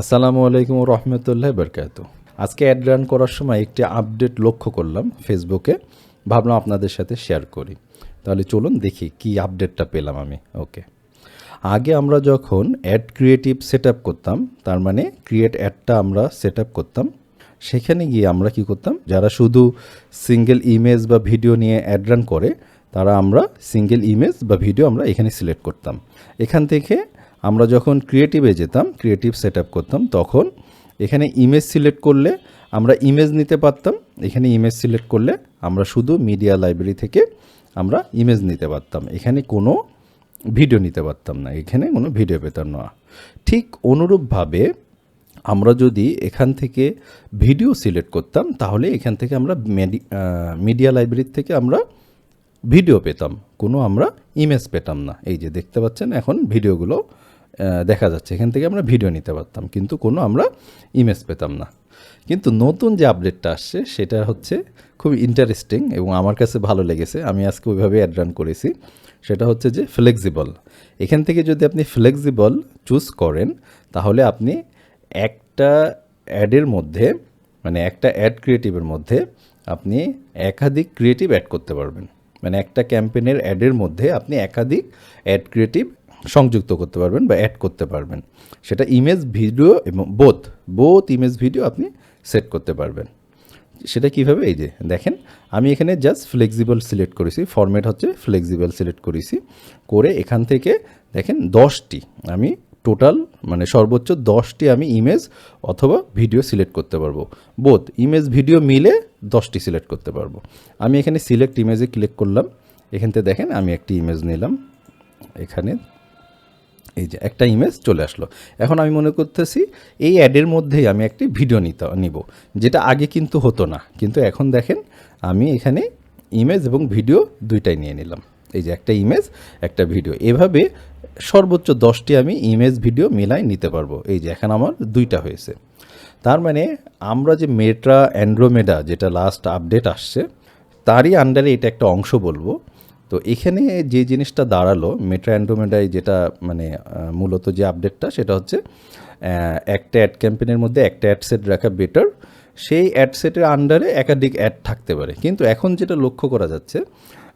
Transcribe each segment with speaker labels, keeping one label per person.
Speaker 1: আসসালামু আলাইকুম রহমতুল্লাহ বরকাত আজকে অ্যাড রান করার সময় একটি আপডেট লক্ষ্য করলাম ফেসবুকে ভাবলাম আপনাদের সাথে শেয়ার করি। তাহলে চলুন দেখি কি আপডেটটা পেলাম আমি। ওকে আগে আমরা যখন অ্যাড ক্রিয়েটিভ সেট করতাম, তার মানে ক্রিয়েট অ্যাডটা আমরা সেট করতাম, সেখানে গিয়ে আমরা কি করতাম, যারা শুধু সিঙ্গেল ইমেজ বা ভিডিও নিয়ে অ্যাড রান করে, তারা আমরা সিঙ্গেল ইমেজ বা ভিডিও আমরা এখানে সিলেক্ট করতাম। এখান থেকে আমরা যখন ক্রিয়েটিভে যেতাম ক্রিয়েটিভ সেট করতাম, তখন এখানে ইমেজ সিলেক্ট করলে আমরা ইমেজ নিতে পারতাম, এখানে ইমেজ সিলেক্ট করলে আমরা শুধু মিডিয়া লাইব্রেরি থেকে আমরা ইমেজ নিতে পারতাম। এখানে কোনো ভিডিও নিতে পারতাম না, এখানে কোনো ভিডিও পেতাম না। ঠিক অনুরূপভাবে আমরা যদি এখান থেকে ভিডিও সিলেক্ট করতাম, তাহলে এখান থেকে আমরা মিডিয়া লাইব্রেরির থেকে আমরা ভিডিও পেতাম। কোনো আমরা ইমেজ পেতাম না। এই যে দেখতে পাচ্ছেন, এখন ভিডিওগুলো দেখা যাচ্ছে। এখান থেকে আমরা ভিডিও নিতে পারতাম। কিন্তু কোনো আমরা ইমেজ পেতাম না। কিন্তু নতুন যে আপডেটটা আসছে, সেটা হচ্ছে খুব ইন্টারেস্টিং এবং আমার কাছে ভালো লেগেছে। আমি আজকে ওইভাবে অ্যাড রান করেছি। সেটা হচ্ছে যে ফ্লেক্সিবল এখান থেকে যদি আপনি ফ্লেক্সিবল চুজ করেন, তাহলে আপনি একটা অ্যাডের মধ্যে মানে একটা অ্যাড ক্রিয়েটিভের মধ্যে আপনি একাধিক ক্রিয়েটিভ অ্যাড করতে পারবেন। মানে একটা ক্যাম্পেনের অ্যাডের মধ্যে আপনি একাধিক অ্যাড ক্রিয়েটিভ সংযুক্ত করতে পারবেন বা অ্যাড করতে পারবেন। সেটা ইমেজ ভিডিও এবং বোথ বোথ ইমেজ ভিডিও আপনি সেট করতে পারবেন। সেটা কীভাবে? এই যে, দেখেন, আমি এখানে জাস্ট ফ্লেক্সিবল সিলেক্ট করেছি ফরম্যাট হচ্ছে ফ্লেক্সিবল সিলেক্ট করেছি। করে এখান থেকে, দেখেন, দশটি, আমি টোটাল মানে সর্বোচ্চ দশটি আমি ইমেজ অথবা ভিডিও সিলেক্ট করতে পারব। বোথ ইমেজ ভিডিও মিলে দশটি সিলেক্ট করতে পারব। আমি এখানে সিলেক্ট ইমেজে ক্লিক করলাম। এখান থেকে দেখেন, আমি একটি ইমেজ নিলাম। এখানে এই যে একটা ইমেজ চলে আসলো। এখন আমি মনে করতেছি এই অ্যাডের মধ্যেই আমি একটি ভিডিও নিতে, নিব, যেটা আগে কিন্তু হতো না। কিন্তু এখন দেখেন, আমি এখানে ইমেজ এবং ভিডিও দুইটাই নিয়ে নিলাম। এই যে একটা ইমেজ একটা ভিডিও এভাবে সর্বোচ্চ দশটি আমি ইমেজ ভিডিও মিলাই নিতে পারব। এই যে এখন আমার দুইটা হয়েছে। তার মানে আমরা যে মেট্রা অ্যান্ড্রোমেডা যেটা লাস্ট আপডেট আসছে, তারই আন্ডারে এটা একটা অংশ বলব। তো এখানে যে জিনিসটা দাঁড়াল মেট্রা অ্যান্ড্রোমেডায় যেটা মানে মূলত যে আপডেটটা সেটা হচ্ছে একটা অ্যাড ক্যাম্পেনের মধ্যে একটা অ্যাড সেট রাখা বেটার সেই অ্যাড সেটের আন্ডারে একাধিক অ্যাড থাকতে পারে। কিন্তু এখন যেটা লক্ষ্য করা যাচ্ছে,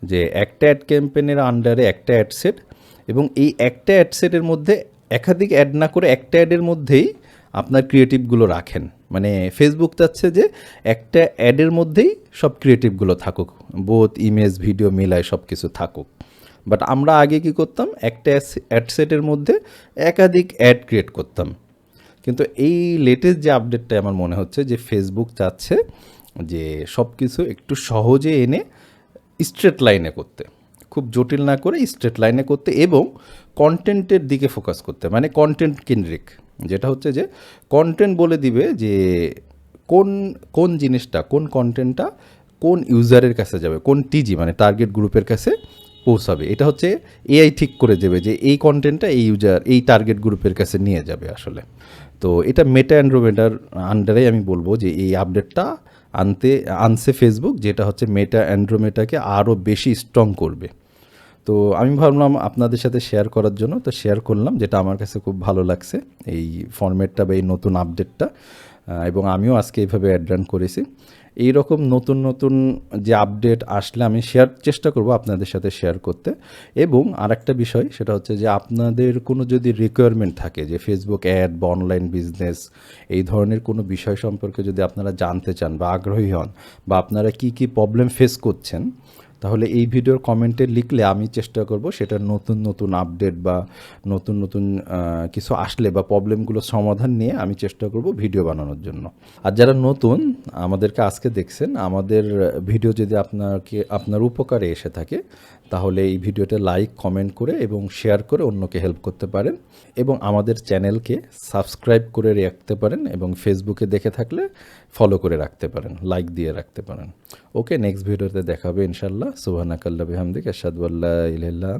Speaker 1: যে একটা অ্যাড ক্যাম্পেনের আন্ডারে একটা অ্যাড সেট এবং এই একটা অ্যাড সেটের মধ্যে একাধিক অ্যাড না করে একটা অ্যাডের মধ্যেই আপনার ক্রিয়েটিভগুলো রাখেন। মানে ফেসবুক চাচ্ছে যে একটা অ্যাডের মধ্যেই সব ক্রিয়েটিভগুলো থাকুক। বোথ ইমেজ ভিডিও মিলায় সব কিছু থাকুক। বাট আমরা আগে কি করতাম, একটা অ্যাড সেটের মধ্যে একাধিক অ্যাড ক্রিয়েট করতাম। কিন্তু এই লেটেস্ট যে আপডেটটা আমার মনে হচ্ছে যে ফেসবুক চাচ্ছে যে সব কিছু একটু সহজে এনে স্ট্রেট লাইনে করতে। খুব জটিল না করে স্ট্রেট লাইনে করতে এবং কন্টেন্টের দিকে ফোকাস করতে। মানে কন্টেন্ট কেন্দ্রিক যেটা হচ্ছে যে কন্টেন্ট বলে দিবে যে কোন কোন জিনিসটা, কোন কন্টেন্টটা কোন ইউজারের কাছে যাবে, কোন টিজি মানে টার্গেট গ্রুপের কাছে পৌঁছাবে। এটা হচ্ছে এআই ঠিক করে দেবে যে এই কন্টেন্টটা এই ইউজার এই টার্গেট গ্রুপের কাছে নিয়ে যাবে আসলে। তো এটা মেটা অ্যান্ড্রোমেটার আন্ডারে আমি বলব যে এই আপডেটটা আনতে, আনছে ফেসবুক যেটা হচ্ছে মেটা অ্যান্ড্রোমেটাকে আরও বেশি স্ট্রং করবে। তো আমি ভাবলাম আপনাদের সাথে শেয়ার করার জন্য, তো শেয়ার করলাম, যেটা আমার কাছে খুব ভালো লাগছে এই ফরম্যাটটা বা এই নতুন আপডেটটা এবং আমিও আজকে এইভাবে অ্যাডভান করেছি। এই রকম নতুন নতুন যে আপডেট আসলে আমি শেয়ার চেষ্টা করব আপনাদের সাথে শেয়ার করতে। এবং আরেকটা বিষয়, সেটা হচ্ছে যে আপনাদের কোনো যদি রিকোয়ারমেন্ট থাকে, যে ফেসবুক অ্যাড বা অনলাইন বিজনেস এই ধরনের কোনো বিষয় সম্পর্কে যদি আপনারা জানতে চান বা আগ্রহী হন, বা আপনারা কি কি প্রবলেম ফেস করছেন তাহলে এই ভিডিওর কমেন্টে লিখলে আমি চেষ্টা করব সেটা নতুন নতুন আপডেট বা নতুন নতুন কিছু আসলে বা প্রবলেমগুলো সমাধান নিয়ে আমি চেষ্টা করব ভিডিও বানানোর জন্য। আর যারা নতুন আমাদেরকে আজকে দেখছেন, আমাদের ভিডিও যদি আপনাকে, আপনার উপকারে এসে থাকে তাহলে এই ভিডিওটা লাইক কমেন্ট করে এবং শেয়ার করে অন্যকে হেল্প করতে পারেন এবং আমাদের চ্যানেলকে সাবস্ক্রাইব করে রাখতে পারেন এবং ফেসবুকে দেখে থাকলে ফলো করে রাখতে পারেন লাইক দিয়ে রাখতে পারেন। ওকে নেক্সট ভিডিওতে দেখাবে ইনশাল্লাহ সুবহানাকাল্লাহ, বিহামদিক, আশহাদু আল্লা ইলাহা ইল্লা